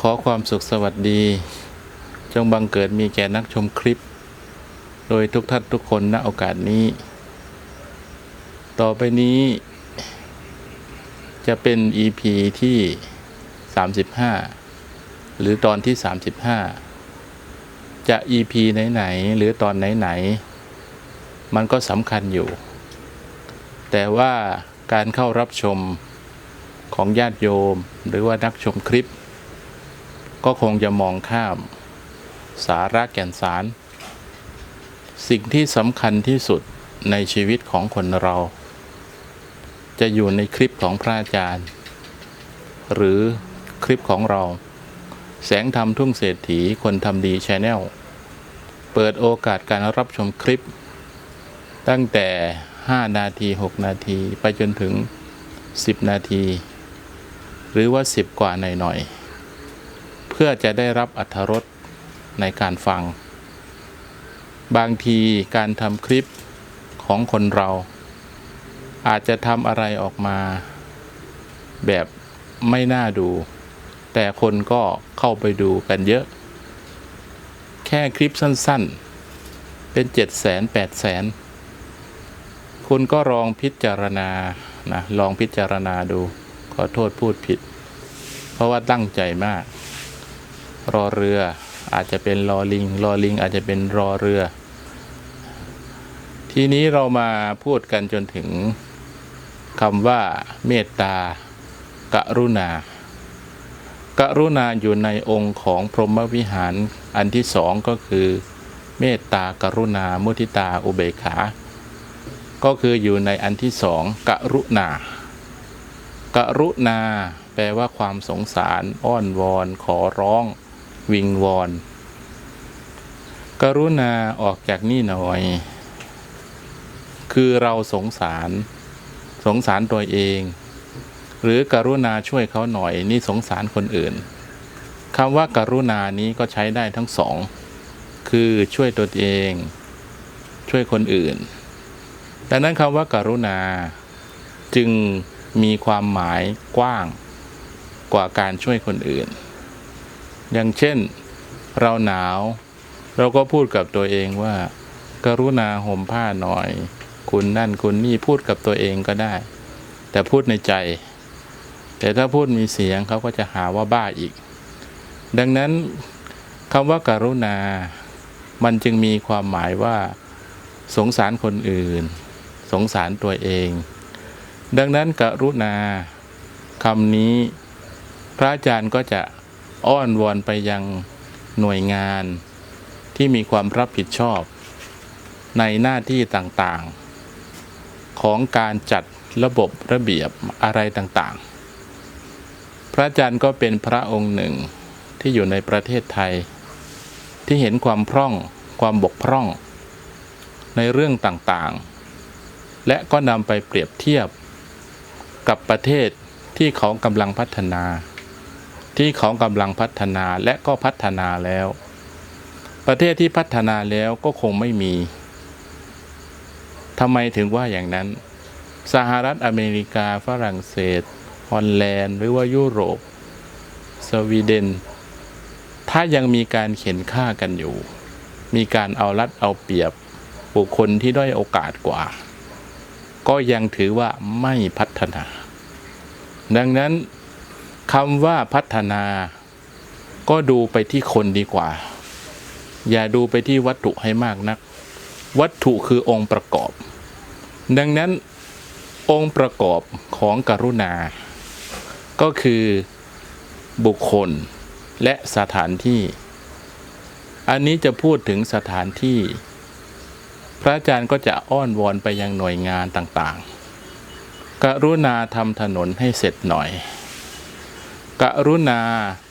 ขอความสุขสวัสดี จงบังเกิดมีแก่นักชมคลิป โดยทุกท่านทุกคนณโอกาสนี้ ต่อไปนี้ จะเป็น EP ที่ 35 หรือตอนที่ 35 จะ EP ไหน ๆ หรือตอนไหน ๆ มันก็สำคัญอยู่ แต่ว่าการเข้ารับชมของญาติโยมหรือว่านักชมคลิป ก็คงจะมองข้าม สาระแก่นสาร สิ่งที่สำคัญที่สุดในชีวิตของคนเรา จะอยู่ในคลิปของพระอาจารย์ หรือคลิปของเรา แสงธรรมทุ่งเศรษฐีคนทำดีชแนลเปิดโอกาสการรับชมคลิป ตั้งแต่ 5 นาที 6 นาที ไปจนถึง 10 นาที หรือว่า 10 กว่าหน่อยๆ พื่อจะได้รับอัธรสในการฟัง บางทีการทำคลิปของคนเรา อาจจะทำอะไรออกมา แบบไม่น่าดู แต่คนก็เข้าไปดูกันเยอะ แค่คลิปสั้นๆ เป็น7 0 0 0 0 0 8 0 0 0 0คุณก็ลองพิจารณานะลองพิจารณาดู ขอโทษพูดผิด เพราะว่าตั้งใจมาก รอเรือ อาจจะเป็นรอลิง รอลิงอาจจะเป็นรอเรือ ทีนี้เรามาพูดกันจนถึงคำว่าเมตตากรุณา กรุณาอยู่ในองค์ของพรหมวิหารอันที่สองก็คือ เมตตากรุณา มุทิตาอุเบกขา ก็คืออยู่ในอันที่สองกรุณากรุณาแปลว่าความสงสารอ้อนวอนขอร้อง วิงวอน กรุณาออกจากนี่หน่อย คือเราสงสาร สงสารตัวเอง หรือกรุณาช่วยเขาหน่อยนี่สงสารคนอื่นคำว่ากรุณานี้ก็ใช้ได้ทั้งสอง คือช่วยตัวเอง ช่วยคนอื่น ดังนั้นคำว่าการุณา จึงมีความหมายกว้างกว่าการช่วยคนอื่น อย่างเช่นเราหนาว เราก็พูดกับตัวเองว่า กรุณาห่มผ้าหน่อย คุณนั่นคุณนี่พูดกับตัวเองก็ได้ แต่พูดในใจ แต่ถ้าพูดมีเสียงเขาก็จะหาว่าบ้าอีก ดังนั้นคำว่าการุณา มันจึงมีความหมายว่า สงสารคนอื่น สงสารตัวเอง ดังนั้นกรุณาคำนี้ พระอาจารย์ก็จะ อ้อนวอนไปยังหน่วยงานที่มีความรับผิดชอบ ในหน้าที่ต่างๆ ของการจัดระบบระเบียบอะไรต่างๆ พระอาจารย์ก็เป็นพระองค์หนึ่งที่อยู่ในประเทศไทย ที่เห็นความพร่องความบกพร่อง ในเรื่องต่างๆ และก็นำไปเปรียบเทียบกับประเทศที่เขากำลังพัฒนา ที่เขากำลังพัฒนาและก็พัฒนาแล้ว ประเทศที่พัฒนาแล้วก็คงไม่มีทำไมถึงว่าอย่างนั้น สหรัฐอเมริกาฝรั่งเศสฮอลแลนด์ หรือว่ายุโรป สวีเดน ถ้ายังมีการเข็นฆ่ากันอยู่ มีการเอารัดเอาเปรียบบุคคลที่ด้อยโอกาสกว่า ก็ยังถือว่าไม่พัฒนา ดังนั้น คำว่าพัฒนา ก็ดูไปที่คนดีกว่า อย่าดูไปที่วัตถุให้มากนัก วัตถุคือองค์ประกอบ ดังนั้นองค์ประกอบของกรุณา ก็คือบุคคลและสถานที่ อันนี้จะพูดถึงสถานที่ พระอาจารย์ก็จะอ้อนวอนไปยังหน่วยงานต่างๆ กรุณาทำถนนให้เสร็จหน่อย กรุณา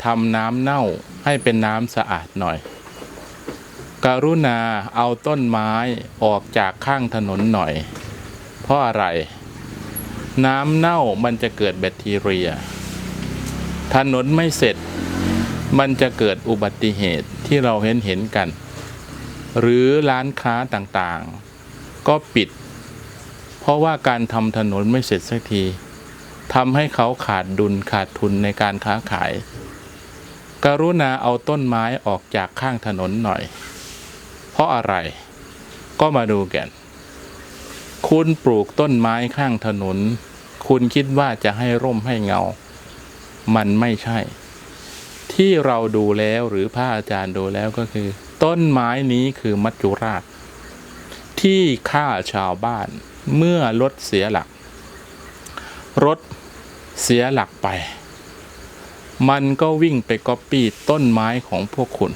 ทำน้ำเน่าให้เป็นน้ำสะอาดหน่อย กรุณาเอาต้นไม้ออกจากข้างถนนหน่อย เพราะอะไร น้ำเน่ามันจะเกิดแบคทีเรีย ถนนไม่เสร็จ มันจะเกิดอุบัติเหตุที่เราเห็นเห็นกัน หรือร้านค้าต่างๆ ก็ปิด เพราะว่าการทำถนนไม่เสร็จสักที ทำให้เขาขาดดุลขาดทุนในการค้าขาย กรุณาเอาต้นไม้ออกจากข้างถนนหน่อย เพราะอะไร ก็มาดูกัน คุณปลูกต้นไม้ข้างถนน คุณคิดว่าจะให้ร่มให้เงา มันไม่ใช่ ที่เราดูแล้วหรือพระอาจารย์ดูแล้วก็คือ ต้นไม้นี้คือมัจจุราช ที่ฆ่าชาวบ้านเมื่อรถเสียหลักรถ เสียหลักไป มันก็วิ่งไปก๊อปปี้ต้นไม้ของพวกคุณ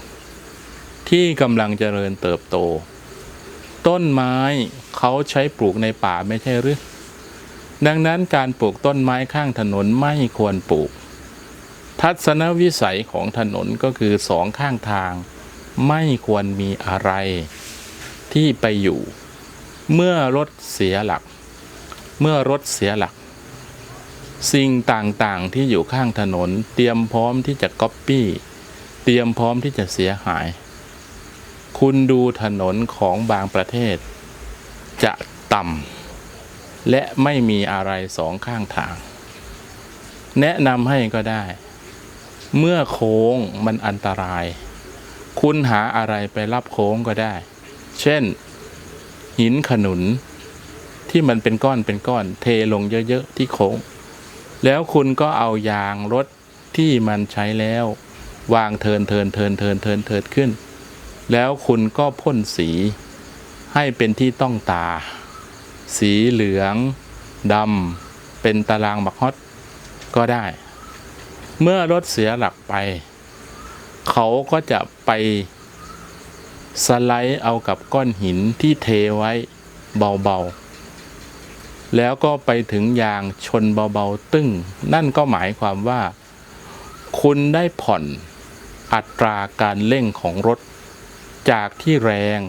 ที่กำลังเจริญเติบโต ต้นไม้เขาใช้ปลูกในป่าไม่ใช่หรือดังนั้นการปลูกต้นไม้ข้างถนนไม่ควรปลูก ทัศนวิสัยของถนนก็คือสองข้างทาง ไม่ควรมีอะไรที่ไปอยู่ เมื่อรถเสียหลัก เมื่อรถเสียหลัก สิ่งต่างๆที่อยู่ข้างถนน เตรียมพร้อมที่จะก๊อปปี้เตรียมพร้อมที่จะเสียหาย คุณดูถนนของบางประเทศ จะต่ำและไม่มีอะไรสองข้างทาง แนะนำให้ก็ได้ เมื่อโค้งมันอันตราย คุณหาอะไรไปรับโค้งก็ได้ เช่น หินขนุนที่มันเป็นก้อนเป็นก้อนเทลงเยอะ ๆ ที่โค้ง แล้วคุณก็เอายางรถที่มันใช้แล้ว วางเทินเทินเทินเทินเทินเทินขึ้น แล้วคุณก็พ่นสี ให้เป็นที่ต้องตา สีเหลืองดำเป็นตารางบักฮอตก็ได้ เมื่อรถเสียหลักไป เขาก็จะไปสไลด์เอากับก้อนหินที่เทไว้เบาๆ แล้วก็ไปถึงยางชนเบาๆตึ้ง นั่นก็หมายความว่า คุณได้ผ่อนอัตราการเร่งของรถ จากที่แรง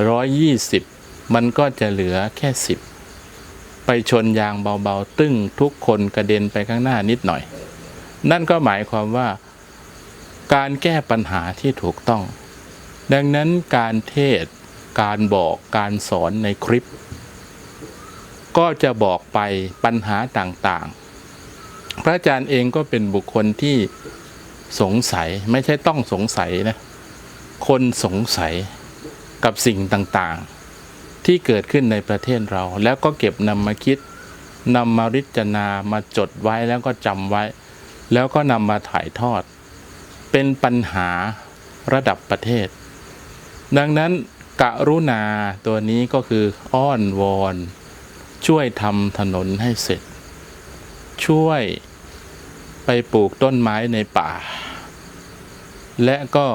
120 มันก็จะเหลือแค่ 10 ไปชนยางเบาๆตึ้งทุกคนกระเด็นไปข้างหน้านิดหน่อย นั่นก็หมายความว่า การแก้ปัญหาที่ถูกต้อง ดังนั้นการเทศ การบอกการสอนในคลิป ก็จะบอกไปปัญหาต่างๆ พระอาจารย์เองก็เป็นบุคคลที่สงสัยไม่ใช่ต้องสงสัยนะ คนสงสัยกับสิ่งต่างๆ ที่เกิดขึ้นในประเทศเรา แล้วก็เก็บนำมาคิดนำมาริจนามาจดไว้แล้วก็จำไว้ แล้วก็นำมาถ่ายทอด เป็นปัญหาระดับประเทศ ดังนั้นกะรุณาตัวนี้ก็คืออ้อนวอน ช่วยทำถนนให้เสร็จ ช่วยไปปลูกต้นไม้ในป่า และก็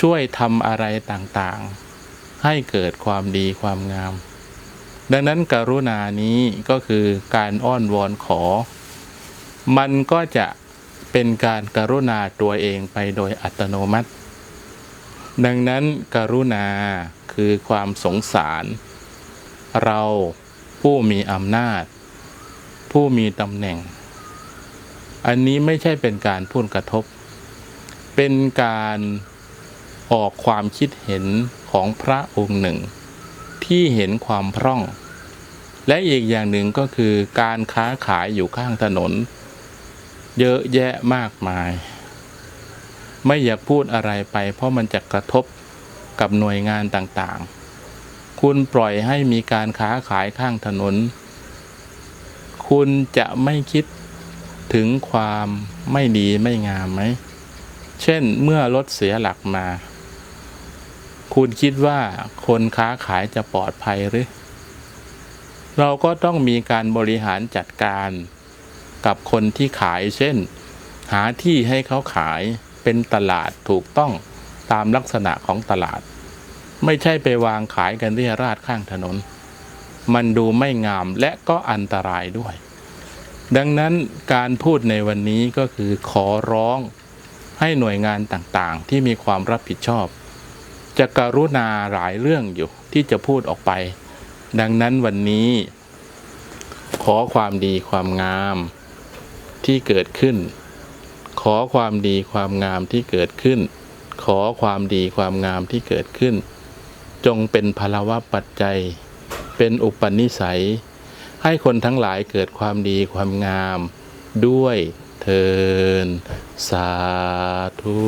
ช่วยทำอะไรต่างๆ ให้เกิดความดีความงาม ดังนั้นกรุณานี้ก็คือการอ้อนวอนขอ มันก็จะเป็นการกรุณาตัวเองไปโดยอัตโนมัติ ดังนั้นกรุณาคือความสงสาร เรา ผู้มีอำนาจ ผู้มีตำแหน่ง อันนี้ไม่ใช่เป็นการพูดกระทบ เป็นการออกความคิดเห็นของพระองค์หนึ่ง ที่เห็นความพร่อง และอีกอย่างหนึ่งก็คือการค้าขายอยู่ข้างถนน เยอะแยะมากมาย ไม่อยากพูดอะไรไปเพราะมันจะกระทบกับหน่วยงานต่างๆ คุณปล่อยให้มีการค้าขายข้างถนน คุณจะไม่คิดถึงความไม่ดีไม่งามไหม เช่นเมื่อรถเสียหลักมา คุณคิดว่าคนค้าขายจะปลอดภัยหรือ เราก็ต้องมีการบริหารจัดการกับคนที่ขายเช่น หาที่ให้เขาขายเป็นตลาดถูกต้องตามลักษณะของตลาด ไม่ใช่ไปวางขายกันเรี่ยราดข้างถนน มันดูไม่งามและก็อันตรายด้วย ดังนั้นการพูดในวันนี้ก็คือขอร้องให้หน่วยงานต่างๆ ที่มีความรับผิดชอบ จะกรุณาหลายเรื่องอยู่ที่จะพูดออกไป ดังนั้นวันนี้ ขอความดีความงามที่เกิดขึ้น ขอความดีความงามที่เกิดขึ้น ขอความดีความงามที่เกิดขึ้น จงเป็นพลวะปัจจัย เป็นอุปนิสัย ให้คนทั้งหลายเกิดความดีความงาม ด้วยเทินสาธุ